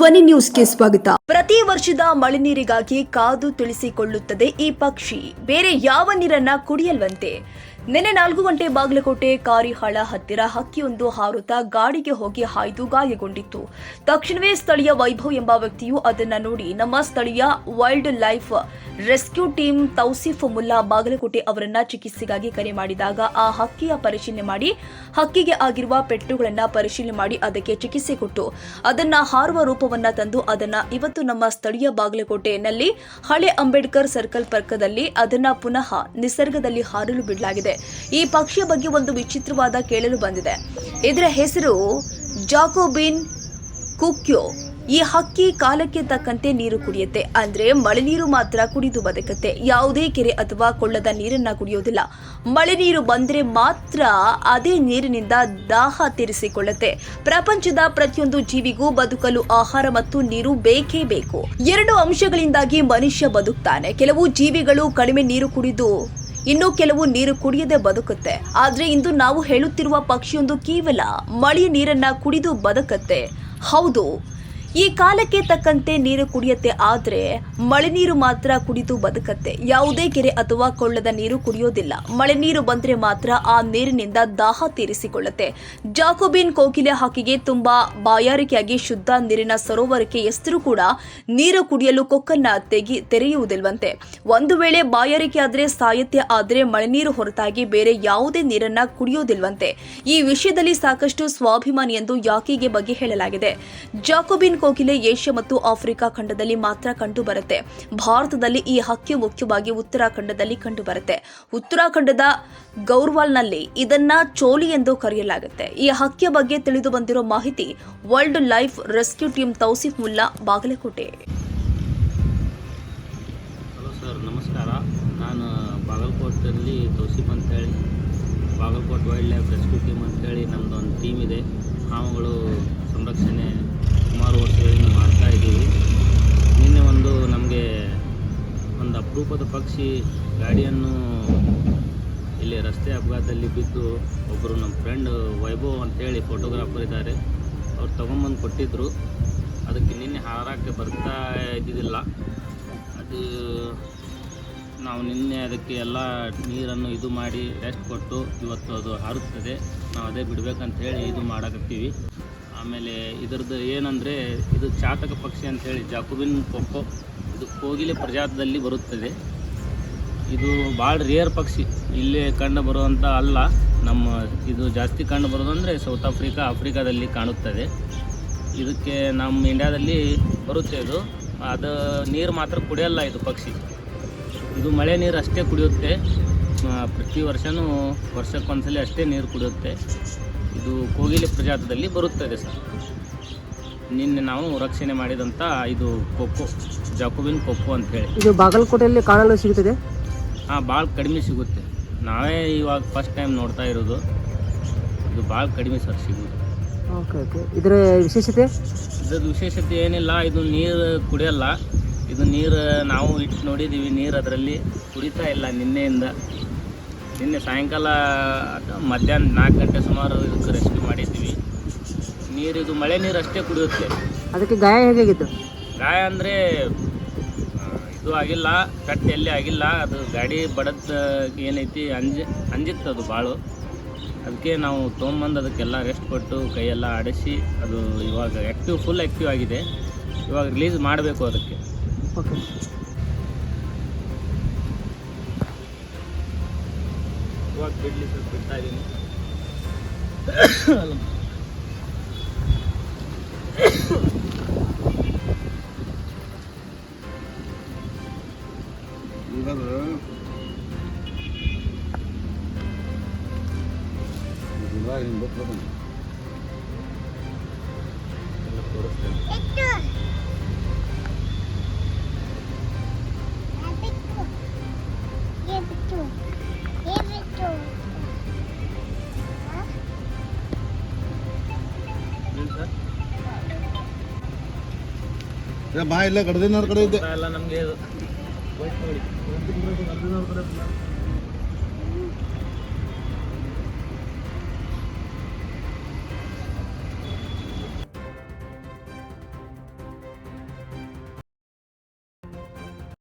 ಧ್ವನಿ ನ್ಯೂಸ್ಗೆ ಸ್ವಾಗತ. ಪ್ರತಿ ವರ್ಷದ ಮಳೆ ನೀರಿಗಾಗಿ ಕಾದು ತಿಳಿಸಿಕೊಳ್ಳುತ್ತದೆ ಈ ಪಕ್ಷಿ. ಬೇರೆ ಯಾವ ನೀರನ್ನ ಕುಡಿಯಲ್ವಂತೆ? ನಿನ್ನೆ ನಾಲ್ಕು ಗಂಟೆ ಬಾಗಲಕೋಟೆ ಕಾರಿಹಾಳ ಹತ್ತಿರ ಹಕ್ಕಿಯೊಂದು ಹಾರುತ್ತಾ ಗಾಡಿಗೆ ಹೋಗಿ ಹಾಯ್ದು ಗಾಯಗೊಂಡಿತ್ತು. ತಕ್ಷಣವೇ ಸ್ಥಳೀಯ ವೈಭವ್ ಎಂಬ ವ್ಯಕ್ತಿಯು ಅದನ್ನ ನೋಡಿ ನಮ್ಮ ಸ್ಥಳೀಯ wildlife rescue team Tausif Mulla Bagalkote ಅವರನ್ನ ಚಿಕಿತ್ಸೆಗಾಗಿ ಕರೆ ಮಾಡಿದಾಗ ಆ ಹಕ್ಕಿಯ ಪರಿಶೀಲನೆ ಮಾಡಿ, ಹಕ್ಕಿಗೆ ಆಗಿರುವ ಪೆಟ್ಟುಗಳನ್ನ ಪರಿಶೀಲನೆ ಮಾಡಿ ಅದಕ್ಕೆ ಚಿಕಿತ್ಸೆ ಕೊಟ್ಟು, ಅದನ್ನ ಹಾರುವ ರೂಪವನ್ನ ತಂದು ಅದನ್ನ ಇವತ್ತು ನಮ್ಮ ಸ್ಥಳೀಯ ಬಾಗಲಕೋಟೆಯಲ್ಲಿ ಹಳೆ ಅಂಬೇಡ್ಕರ್ ಸರ್ಕಲ್ ಪಕ್ಕದಲ್ಲಿ ಅದನ್ನ ಪುನಃ ನಿಸರ್ಗದಲ್ಲಿ ಹಾರಲು ಬಿಡಲಾಗಿದೆ. ಈ ಪಕ್ಷಿಯ ಬಗ್ಗೆ ಒಂದು ವಿಚಿತ್ರವಾದ ಕೇಳಲು ಬಂದಿದೆ. ಇದರ ಹೆಸರು ಜಾಕೋಬಿನ್ ಕುಕ್ಯೋ. ಈ ಹಕ್ಕಿ ಕಾಲಕ್ಕೆ ತಕ್ಕಂತೆ ನೀರು ಕುಡಿಯುತ್ತೆ. ಅಂದ್ರೆ ಮಳೆ ನೀರು ಮಾತ್ರ ಕುಡಿದು ಬದುಕುತ್ತೆ. ಯಾವುದೇ ಕೆರೆ ಅಥವಾ ಕೊಳ್ಳದ ನೀರನ್ನ ಕುಡಿಯೋದಿಲ್ಲ. ಮಳೆ ನೀರು ಬಂದ್ರೆ ಮಾತ್ರ ಅದೇ ನೀರಿನಿಂದ ದಾಹ ತೀರಿಸಿಕೊಳ್ಳುತ್ತೆ. ಪ್ರಪಂಚದ ಪ್ರತಿಯೊಂದು ಜೀವಿಗೂ ಬದುಕಲು ಆಹಾರ ಮತ್ತು ನೀರು ಬೇಕೇ ಬೇಕು. ಎರಡು ಅಂಶಗಳಿಂದಾಗಿ ಮನುಷ್ಯ ಬದುಕ್ತಾನೆ. ಕೆಲವು ಜೀವಿಗಳು ಕಡಿಮೆ ನೀರು ಕುಡಿದು ಇನ್ನು ಕೆಲವು ನೀರು ಕುಡಿಯದೆ ಬದುಕುತ್ತೆ. ಆದ್ರೆ ಇಂದು ನಾವು ಹೇಳುತ್ತಿರುವ ಪಕ್ಷಿಯೊಂದು ಕೇವಲ ಮಳೆಯ ನೀರನ್ನ ಕುಡಿದು ಬದುಕತ್ತೆ. ಹೌದು ಈ ಕಾಲಕ್ಕೆ ತಕ್ಕಂತೆ ನೀರು ಕುಡಿಯತ್ತೆ ಆದ್ರೆ ಮಳೆ ನೀರು ಮಾತ್ರ ಕುಡಿದು ಬದುಕತ್ತೆ. ಯಾವುದೇ ಕೆರೆ ಅಥವಾ ಕೊಳ್ಳದ ನೀರು ಕುಡಿಯೋದಿಲ್ಲ. ಮಳೆ ನೀರು ಬಂದ್ರೆ ಮಾತ್ರ ಆ ನೀರಿನಿಂದ ದಾಹ ತೀರಿಸಿಕೊಳ್ಳುತ್ತೆ. ಜಾಕೋಬಿನ್ ಕೋಕಿಲೆ ಹಾಕಿಗೆ ತುಂಬಾ ಬಾಯಾರಿಕೆಯಾಗಿ ಶುದ್ಧ ನೀರಿನ ಸರೋವರಕ್ಕೆ ಹೆಸರು ಕೂಡ ನೀರು ಕುಡಿಯಲು ಕೊಕ್ಕನ್ನ ತೆಗಿ ತೆರೆಯುವುದಿಲ್ವಂತೆ. ಒಂದು ವೇಳೆ ಬಾಯಾರಿಕೆ ಆದ್ರೆ ಸಾಯತ್ತೆ ಆದ್ರೆ ಮಳೆ ನೀರು ಹೊರತಾಗಿ ಬೇರೆ ಯಾವುದೇ ನೀರನ್ನ ಕುಡಿಯೋದಿಲ್ವಂತೆ. ಈ ವಿಷಯದಲ್ಲಿ ಸಾಕಷ್ಟು ಸ್ವಾಭಿಮಾನಿ ಎಂದು ಯಾಕಿಗೆ ಬಗ್ಗೆ ಹೇಳಲಾಗಿದೆ. ಜಾಕೋಬಿನ್ ಕೋಕಿಲೆ ಏಷ್ಯಾ ಮತ್ತು ಆಫ್ರಿಕಾ ಖಂಡದಲ್ಲಿ ಮಾತ್ರ ಕಂಡುಬರುತ್ತೆ. ಭಾರತದಲ್ಲಿ ಈ ಹಕ್ಕಿ ಮುಖ್ಯವಾಗಿ ಉತ್ತರಾಖಂಡದಲ್ಲಿ ಕಂಡುಬರುತ್ತೆ. ಉತ್ತರಾಖಂಡದ ಗೌರ್ವಾಲ್ನಲ್ಲಿ ಇದನ್ನ ಚೋಲಿ ಎಂದು ಕರೆಯಲಾಗುತ್ತೆ. ಈ ಹಕ್ಕಿಯ ಬಗ್ಗೆ ತಿಳಿದು ಬಂದಿರೋ ಮಾಹಿತಿ world life rescue team Tausif Mulla, Bagalkote. Bagalkote wildlife rescue team ಅಂತೇಳಿ ನಮ್ಮದು ಒಂದು ಟೀಮ್ ಇದೆ. ಹಾವುಗಳು ಸಂರಕ್ಷಣೆ ಸುಮಾರು ವರ್ಷಗಳಿಂದ ಮಾಡ್ತಾ ಇದ್ದೀವಿ. ನಿನ್ನೆ ಒಂದು ನಮಗೆ ಒಂದು ಅಪರೂಪದ ಪಕ್ಷಿ ಗಾಡಿಯನ್ನು ಇಲ್ಲಿ ರಸ್ತೆ ಅಪಘಾತದಲ್ಲಿ ಬಿದ್ದು ಒಬ್ಬರು ನಮ್ಮ ಫ್ರೆಂಡ್ ವೈಭವ್ ಅಂತೇಳಿ ಫೋಟೋಗ್ರಾಫರ್ ಇದ್ದಾರೆ. ಅವ್ರು ತೊಗೊಂಬಂದು ಕೊಟ್ಟಿದ್ದರು ಅದಕ್ಕೆ ನಿನ್ನೆ ಹಾರಕ್ಕೆ ಬರ್ತಾ ಇದ್ದಿದ್ದಿಲ್ಲ. ಅದು ನಾವು ನಿನ್ನೆ ಅದಕ್ಕೆ ಎಲ್ಲ ನೀರನ್ನು ಇದು ಮಾಡಿ ರೆಸ್ಟ್ ಕೊಟ್ಟು ಇವತ್ತು ಅದು ಹಾರುತ್ತದೆ. ನಾವು ಅದೇ ಬಿಡಬೇಕಂತ ಹೇಳಿ ಇದು ಮಾಡಕತ್ತೀವಿ. ಆಮೇಲೆ ಇದರದ್ದು ಏನಂದರೆ, ಇದು ಚಾತಕ ಪಕ್ಷಿ ಅಂತೇಳಿ ಜಾಕುಬಿನ್ ಕೊಕ್ಕೋ ಇದು ಕೋಗಿಲೆ ಪ್ರಜಾತದಲ್ಲಿ ಬರುತ್ತದೆ. ಇದು ಭಾಳ ರೇರ್ ಪಕ್ಷಿ. ಇಲ್ಲೇ ಕಂಡು ಬರುವಂಥ ಅಲ್ಲ, ನಮ್ಮ ಇದು ಜಾಸ್ತಿ ಕಂಡು ಬರೋದಂದರೆ ಸೌತ್ ಆಫ್ರಿಕಾ ಆಫ್ರಿಕಾದಲ್ಲಿ ಕಾಣುತ್ತದೆ. ಇದಕ್ಕೆ ನಮ್ಮ ಇಂಡ್ಯಾದಲ್ಲಿ ಬರುತ್ತೆ ಇದು. ಅದು ನೀರು ಮಾತ್ರ ಕುಡಿಯಲ್ಲ ಇದು ಪಕ್ಷಿ. ಇದು ಮಳೆ ನೀರು ಅಷ್ಟೇ ಕುಡಿಯುತ್ತೆ. ಪ್ರತಿ ವರ್ಷವೂ ವರ್ಷಕ್ಕೊಂದ್ಸಲಿ ಅಷ್ಟೇ ನೀರು ಕುಡಿಯುತ್ತೆ. ಇದು ಕೋಗಿಲೆ ಪ್ರಜಾತದಲ್ಲಿ ಬರುತ್ತದೆ ಸರ್. ನಿನ್ನೆ ನಾವು ರಕ್ಷಣೆ ಮಾಡಿದಂಥ ಇದು ಕೊಕ್ಕೋ ಜಾಕೋಬಿನ್ ಕೊಕ್ಕೋ ಅಂತ ಹೇಳಿ. ಇದು ಬಾಗಲಕೋಟೆಯಲ್ಲಿ ಕಾಣಲು ಸಿಗುತ್ತದೆ? ಹಾಂ ಭಾಳ ಕಡಿಮೆ ಸಿಗುತ್ತೆ. ನಾವೇ ಇವಾಗ ಫಸ್ಟ್ ಟೈಮ್ ನೋಡ್ತಾ ಇರೋದು. ಇದು ಭಾಳ ಕಡಿಮೆ ಸರ್ ಸಿಗುತ್ತೆ ಓಕೆ ಓಕೆ. ಇದರ ವಿಶೇಷತೆ? ಇದ್ರದ್ದು ವಿಶೇಷತೆ ಏನಿಲ್ಲ ಇದು ನೀರು ಕುಡಿಯಲ್ಲ. ಇದು ನೀರು ನಾವು ಇಟ್ಟು ನೋಡಿದ್ದೀವಿ ನೀರು ಅದರಲ್ಲಿ ಕುಡಿತಾ ಇಲ್ಲ ನಿನ್ನೆಯಿಂದ. ನಿನ್ನೆ ಸಾಯಂಕಾಲ ಅಥವಾ ಮಧ್ಯಾಹ್ನ ನಾಲ್ಕು ಗಂಟೆ ಸುಮಾರು ಇದಕ್ಕೆ ರೆಸ್ಕ್ಯೂ ಮಾಡಿದ್ದೀವಿ ನೀರು ಇದು ಮಳೆ ನೀರು ಅಷ್ಟೇ ಕುಡಿಯುತ್ತೆ. ಅದಕ್ಕೆ ಗಾಯ ಹೇಗಾಗಿತ್ತು? ಗಾಯ ಅಂದರೆ ಇದು ಆಗಿಲ್ಲ ಕಟ್ ಎಲ್ಲಿ ಆಗಿಲ್ಲ ಅದು ಗಾಡಿ ಬಡದ ಏನೈತಿ ಅಂಜಿ ಅಂಜಿತ್ತು ಅದು ಭಾಳ ಅದಕ್ಕೆ ನಾವು ತೊಗೊಂಬಂದು ಅದಕ್ಕೆಲ್ಲ ರೆಸ್ಟ್ ಕೊಟ್ಟು ಕೈಯೆಲ್ಲ ಆಡಿಸಿ ಅದು ಇವಾಗ ಆ್ಯಕ್ಟಿವ್ ಫುಲ್ ಆ್ಯಕ್ಟಿವ್ ಆಗಿದೆ. ಇವಾಗ ರಿಲೀಸ್ ಮಾಡಬೇಕು ಅದಕ್ಕೆ. ಓಕೆ ಇವಾಗ ಬಿಡ್ಲಿ ಸರ್ ಬಿಡ್ತಾ ಇದ್ದೀನಿ ಎಲ್ಲ ತೋರಿಸ್ತೇನೆ ಏನು ಬಾ ಇಲ್ಲ ಕಡ್ದಿನಾರ್ ಕಡೆ ಇದ್ದೆ. ಎಲ್ಲ ನಮಗೆ